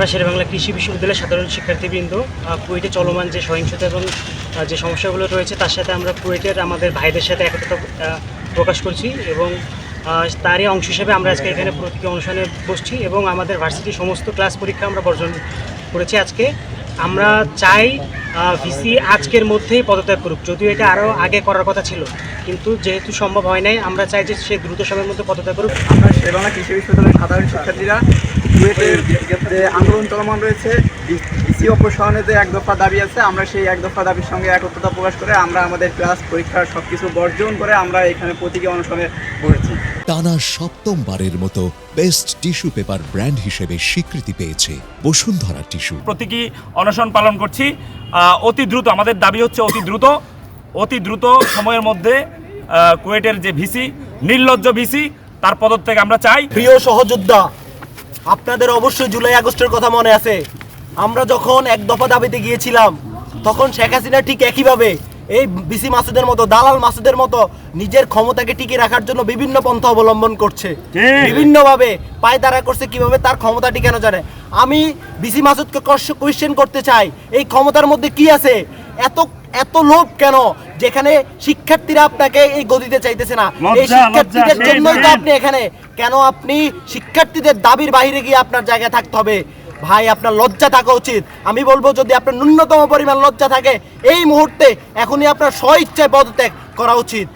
আমরা শেরেবাংলা কৃষি বিশ্ববিদ্যালয়ের সাধারণ শিক্ষার্থীবৃন্দ কুয়েটে চলমান যে সহিংসতা এবং যে সমস্যাগুলো রয়েছে, তার সাথে আমরা কুয়েটের আমাদের ভাইদের সাথে একতা প্রকাশ করছি এবং তারই অংশ হিসেবে আমরা আজকে এখানে প্রতীকী অনুষ্ঠানে বসছি এবং আমাদের ভার্সিটির সমস্ত ক্লাস পরীক্ষা আমরা বর্জন করেছি আজকে। আমরা চাই ভিসি আজকের মধ্যেই পদত্যাগ করুক, যদিও এটা আরও আগে করার কথা ছিল, কিন্তু যেহেতু সম্ভব হয় নাই, আমরা চাই যে সে দ্রুত সময়ের মধ্যে পদত্যাগ করুক। আমরা শেরবাংলা কৃষি বিশ্ববিদ্যালয়ের সাধারণ শিক্ষার্থীরা কুয়েটের যে আন্দোলন চলমান রয়েছে ইসি অপসারণে যে এক দফা দাবি আছে আমরা সেই এক দফা দাবির সঙ্গে একত্রতা প্রকাশ করে আমরা আমাদের ক্লাস পরীক্ষার সব কিছু বর্জন করে আমরা এখানে প্রতীকী অনুষ্ঠানে বসেছি টানা সপ্তমবারের মতো বেস্ট টিস্যু পেপার ব্র্যান্ড হিসেবে স্বীকৃতি পেয়েছে বসুন্ধরা টিস্যু। প্রতীকী অনশন পালন করছি। অতি দ্রুত আমাদের দাবি হচ্ছে অতি দ্রুত অতি দ্রুত সময়ের মধ্যে কুয়েটের যে ভিসি নির্লজ্জ ভিসি তার পদত্যাগ আমরা চাই। প্রিয় সহযোদ্ধা আপনাদের অবশ্যই জুলাই আগস্টের কথা মনে আছে। আমরা যখন এক দফা দাবিতে গিয়েছিলাম তখন শেখ হাসিনা ঠিক একইভাবে এই বিসি মাসুদের মতো দালাল মাসুদের মতো নিজের ক্ষমতাকে টিকিয়ে রাখার জন্য বিভিন্ন পন্থা অবলম্বন করছে। বিভিন্নভাবে পায়তারা করছে কীভাবে তার ক্ষমতা টিকানো জানে। আমি বিসি মাসুদকে কোয়েশ্চেন করতে চাই এই ক্ষমতার মধ্যে কি আছে? এত এত লোভ কেন? যেখানে শিক্ষার্থীরা আপনাকে এই গদিতে চাইতেছে না। এই শিক্ষার্থীদের জন্যই তো আপনি এখানে। কেন আপনি শিক্ষার্থীদের দাবির বাহিরে গিয়ে আপনার জায়গায় থাকতে হবে? ভাই আপনার লজ্জা থাকা উচিত। আমি বলব যদি আপনার ন্যূনতম পরিমাণ লজ্জা থাকে এই মুহূর্তে এখনই আপনার স্ব ইচ্ছায় পদত্যাগ করা উচিত।